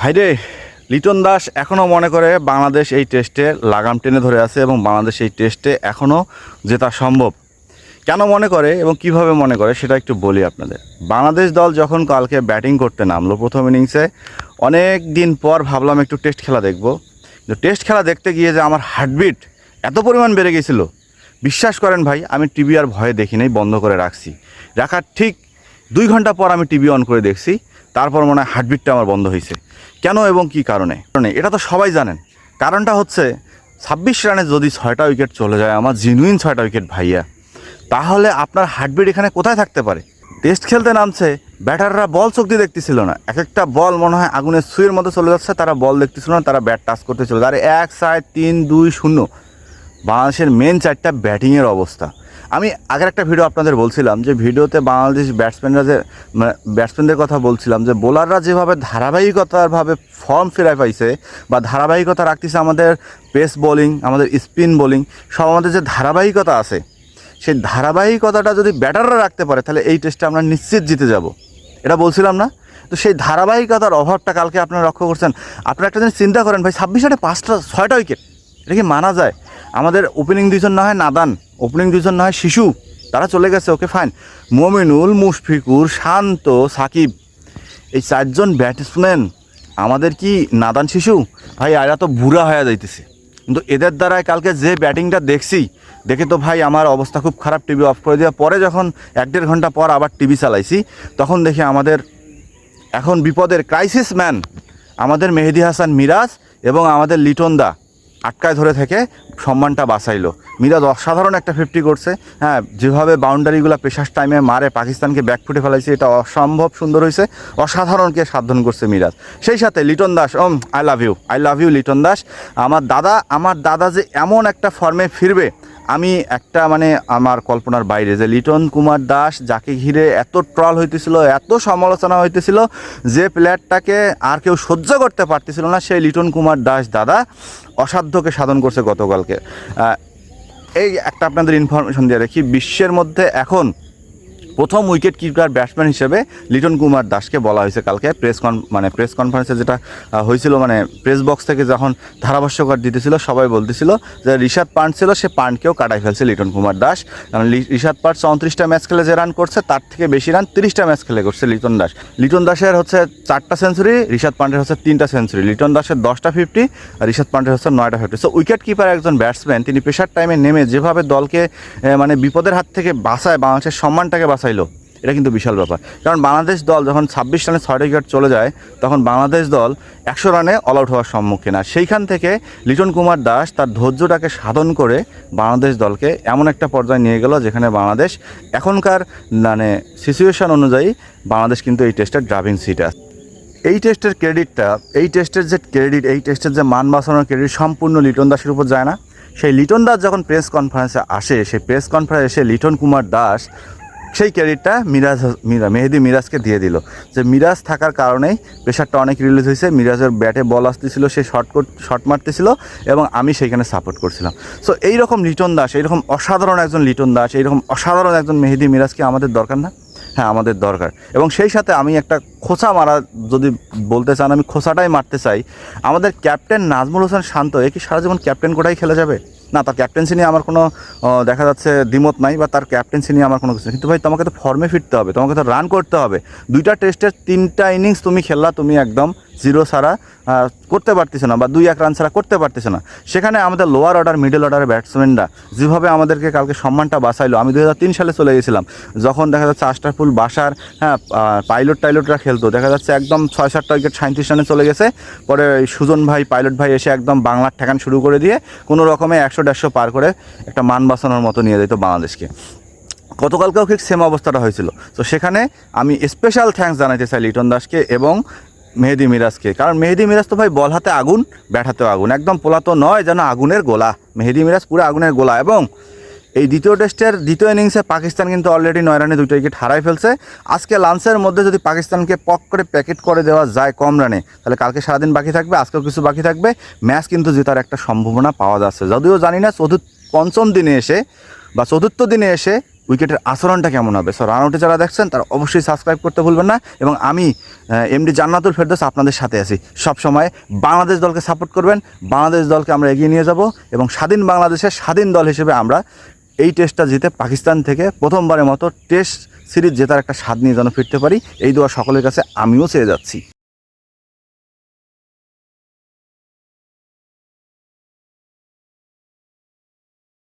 ভাইরে লিটন দাস এখনও মনে করে বাংলাদেশ এই টেস্টে লাগাম টেনে ধরে আছে এবং বাংলাদেশ এই টেস্টে এখনও জেতা সম্ভব। কেন মনে করে এবং কীভাবে মনে করে সেটা একটু বলি আপনাদের। বাংলাদেশ দল যখন কালকে ব্যাটিং করতে নামলো প্রথম ইনিংসে, অনেক দিন পর ভাবলাম একটু টেস্ট খেলা দেখব। কিন্তু টেস্ট খেলা দেখতে গিয়ে যে আমার হার্টবিট এত পরিমাণ বেড়ে গেছিল। বিশ্বাস করেন ভাই, আমি টিভি আর ভয়ে দেখি নাই, বন্ধ করে রাখছি। রাখার ঠিক দুই ঘণ্টা পর আমি টিভি অন করে দেখছি, তারপর মনে হয় হার্টবিটটা আমার বন্ধ হয়েছে কেন এবং কি কারণে? কারণে, এটা তো সবাই জানেন। কারণটা হচ্ছে, ছাব্বিশ রানে যদি ছয়টা উইকেট চলে যায়, আমার জিনুইন ছয়টা উইকেট ভাইয়া, তাহলে আপনার হার্টবিট এখানে কোথায় থাকতে পারে? টেস্ট খেলতে নামছে, ব্যাটাররা বল চোখ দিয়ে দেখতেছিল না। এক একটা বল মনে হয় আগুনের সুইয়ের মধ্যে চলে যাচ্ছে, তারা বল দেখতেছিল না, তারা ব্যাট টাচ করতে চলে এক সাইড তিন, দুই, শূন্য। বাংলাদেশের মেন চারটা ব্যাটিংয়ের অবস্থা। আমি আগের একটা ভিডিও আপনাদের বলছিলাম যে ভিডিওতে বাংলাদেশ ব্যাটসম্যানরা যে ব্যাটসম্যানদের কথা বলছিলাম যে বোলাররা যেভাবে ধারাবাহিকতারভাবে ফর্ম ফেরায় পাইছে বা ধারাবাহিকতা রাখতেছে আমাদের পেস বোলিং আমাদের স্পিন বোলিং সব আমাদের যে ধারাবাহিকতা আছে, সেই ধারাবাহিকতাটা যদি ব্যাটাররা রাখতে পারে, তাহলে এই টেস্টটা আমরা নিশ্চিত জিতে যাব। এটা বলছিলাম না? তো সেই ধারাবাহিকতার অভাবটা কালকে আপনারা লক্ষ্য করছেন। আপনারা একটা জিনিস চিন্তা করেন ভাই, ছাব্বিশ রানে পাঁচটা, ছয়টা উইকেট এটা কি মানা যায়? আমাদের ওপেনিং দুইজন না হয় নাদান ওপেনিং দুইজন না হয় শিশু, তারা চলে গেছে ওকে ফাইন মমিনুল, মুশফিকুর, শান্ত, সাকিব, এই চারজন ব্যাটসম্যান আমাদের কি নাদান শিশু? ভাই, এরা তো বুড়া হয়ে যাইতেছে। কিন্তু এদের দ্বারাই কালকে যে ব্যাটিংটা দেখছি, দেখে তো ভাই আমার অবস্থা খুব খারাপ টিভি অফ করে দেওয়া পরে যখন এক দেড় ঘণ্টা পর আবার টিভি চালাইছি, তখন দেখি আমাদের এখন বিপদের ক্রাইসিস ম্যান আমাদের মেহেদি হাসান মিরাজ এবং আমাদের লিটন দা। আটকায় ধরে থেকে সম্মানটা বাঁচাইলো। মিরাজ অসাধারণ একটা ফিফটি করছে। হ্যাঁ যেভাবে বাউন্ডারিগুলো পেশার টাইমে মারে, পাকিস্তানকে ব্যাক ফুটে ফেলাইছে, এটা অসম্ভব সুন্দর হয়েছে অসাধারণকে সাধন করছে মিরাজ। সেই সাথে লিটন দাস ওম I love you I love you Liton Das. আমার দাদা আমার দাদা যে এমন একটা ফর্মে ফিরবে আমি একটা মানে আমার কল্পনার বাইরে যে লিটন কুমার দাস যাকে ঘিরে এত ট্রল হইতেছিল, এত সমালোচনা হইতেছিল যে প্লেয়ারটাকে আর কেউ সহ্য করতে পারতেছিল না, সেই লিটন কুমার দাস দাদা অসাধ্যকে সাধন করছে গতকালকে। এই একটা আপনাদের ইনফরমেশন দিয়ে রাখি, বিশ্বের মধ্যে এখন প্রথম উইকেট কিপার ব্যাটসম্যান হিসেবে লিটন কুমার দাসকে বলা হয়েছে কালকে। প্রেস কন মানে প্রেস কনফারেন্সে যেটা হয়েছিল মানে প্রেস বক্স থেকে যখন ধারাভাষ্যকার দিতেছিল, সবাই বলতেছিল যে ঋষাদ পান্ট ছিল, সে পান্টকেও কাটাই ফেলছে লিটন কুমার দাস। কারণ ঋষাদ পান্ট চৌত্রিশটা ম্যাচ খেলে যে রান করছে, তার থেকে বেশি রান তিরিশটা ম্যাচ খেলে করছে লিটন দাস। লিটন দাসের হচ্ছে চারটা সেঞ্চুরি ঋষাদ পান্টের হচ্ছে তিনটা সেঞ্চুরি লিটন দাসের দশটা ফিফটি আর ঋষাদ পান্টের হচ্ছে নয়টা ফিফটি সো উইকেট কিপার একজন ব্যাটসম্যান তিনি প্রেশার টাইমে নেমে যেভাবে দলকে মানে বিপদের হাত থেকে বাঁচায়, বাংলাদেশের সম্মানটাকে বাঁচাইলো এটা কিন্তু বিশাল ব্যাপার। কারণ বাংলাদেশ দল যখন ছাব্বিশ রানে ছয়টা উইকেট চলে যায়, তখন বাংলাদেশ দল একশো রানে অল আউট হওয়ার সম্মুখীন। আর সেইখান থেকে লিটন কুমার দাস তার ধৈর্যটাকে সাধন করে বাংলাদেশ দলকে এমন একটা পর্যায়ে নিয়ে গেল, যেখানে বাংলাদেশ এখনকার মানে সিচুয়েশন অনুযায়ী বাংলাদেশ কিন্তু এই টেস্টের ড্রাইভিং সিট আছে। এই টেস্টের ক্রেডিটটা এই টেস্টের যে ক্রেডিট এই টেস্টের যে মান বাঁচানোর ক্রেডিট সম্পূর্ণ লিটন দাসের উপর যায় না। সেই লিটন দাস যখন প্রেস কনফারেন্সে আসে, সেই প্রেস কনফারেন্সে লিটন কুমার দাস সেই ক্রেডিটটা মিরাজ, মিরা, মেহেদি মিরাজকে দিয়ে দিল। যে মিরাজ থাকার কারণেই প্রেশারটা অনেক রিলিজ হয়েছে, মিরাজের ব্যাটে বল আসতেছিল, সে শর্ট শর্ট মারতেছিল এবং আমি সেইখানে সাপোর্ট করছিলাম। সো এইরকম লিটন দাস, এইরকম অসাধারণ একজন লিটন দাস, এইরকম অসাধারণ একজন মেহেদি মিরাজকে আমাদের দরকার না? হ্যাঁ আমাদের দরকার। এবং সেই সাথে আমি একটা খোঁচা মারা, যদি বলতে চান আমি খোঁচাটাই মারতে চাই, আমাদের ক্যাপ্টেন নাজমুল হোসেন শান্ত, এ কি সারা জীবন ক্যাপ্টেন কোটাই খেলে যাবে? না, তার ক্যাপ্টেন্সি নিয়ে আমার কোনো দেখা যাচ্ছে দ্বিমত নাই বা তার ক্যাপ্টেন্সি নিয়ে আমার কোনো কিছু। কিন্তু ভাই, তোমাকে তো ফর্মে ফিরতে হবে, তোমাকে তো রান করতে হবে দুইটা টেস্টের তিনটা ইনিংস তুমি খেললা, তুমি একদম জিরো ছাড়া করতে পারতেছে না বা দুই এক রান ছাড়া করতে পারতেছে না। সেখানে আমাদের লোয়ার অর্ডার মিডল অর্ডারের ব্যাটসম্যানরা যেভাবে আমাদেরকে কালকে সম্মানটা বাঁচাইলো, আমি দু হাজার তিন সালে চলে গেছিলাম, যখন দেখা যাচ্ছে আশরাফুল বাসার হ্যাঁ পাইলট টাইলটরা খেলতো, দেখা যাচ্ছে একদম ছয় সাতটা উইকেট সাঁত্রিশ রানে চলে গেছে, পরে সুজন ভাই পাইলট ভাই এসে একদম বাংলার ঠেকান শুরু করে দিয়ে কোনো রকমে একশো দেড়শো পার করে একটা মান বাঁচানোর মতো নিয়ে যেত বাংলাদেশকে। গতকালকেও ঠিক সেম অবস্থাটা হয়েছিল। তো সেখানে আমি স্পেশাল থ্যাঙ্কস জানাইতে চাই লিটন দাসকে এবং মেহেদি মিরাজকে। কারণ মেহেদি মিরাজ তো ভাই বল হাতে আগুন, ব্যাট আগুন। একদম পোলা তো নয় যেন আগুনের গোলা। মেহেদি মিরাজ পুরো আগুনের গোলা এবং এই দ্বিতীয় টেস্টের দ্বিতীয় ইনিংসে পাকিস্তান কিন্তু অলরেডি নয় রানে দুটো উইকেট হারাই ফেলছে। আজকে লাঞ্চের মধ্যে যদি পাকিস্তানকে পক করে প্যাকেট করে দেওয়া যায় কম রানে, তাহলে কালকে সারাদিন বাকি থাকবে, আজকেও কিছু বাকি থাকবে। ম্যাচ কিন্তু জেতার একটা সম্ভাবনা পাওয়া যাচ্ছে। যদিও জানি না চতুর্থ, পঞ্চম দিনে এসে বা চতুর্থ দিনে এসে উইকেটের আচরণটা কেমন হবে? সো রান আউটে যারা দেখছেন, তারা অবশ্যই সাবস্ক্রাইব করতে ভুলবেন না এবং আমি এমডি জান্নাতুল ফেরদৌস আপনাদের সাথে আছি। সব সময় বাংলাদেশ দলকে সাপোর্ট করবেন, বাংলাদেশ দলকে আমরা এগিয়ে নিয়ে যাব এবং স্বাধীন বাংলাদেশের স্বাধীন দল হিসেবে আমরা এই টেস্টটা জিতে পাকিস্তান থেকে প্রথমবারের মতো টেস্ট সিরিজ জেতার একটা স্বাদ নিয়ে যেন ফিরতে পারি। এই দোয়া সকলের কাছে আমিও চেয়ে যাচ্ছি।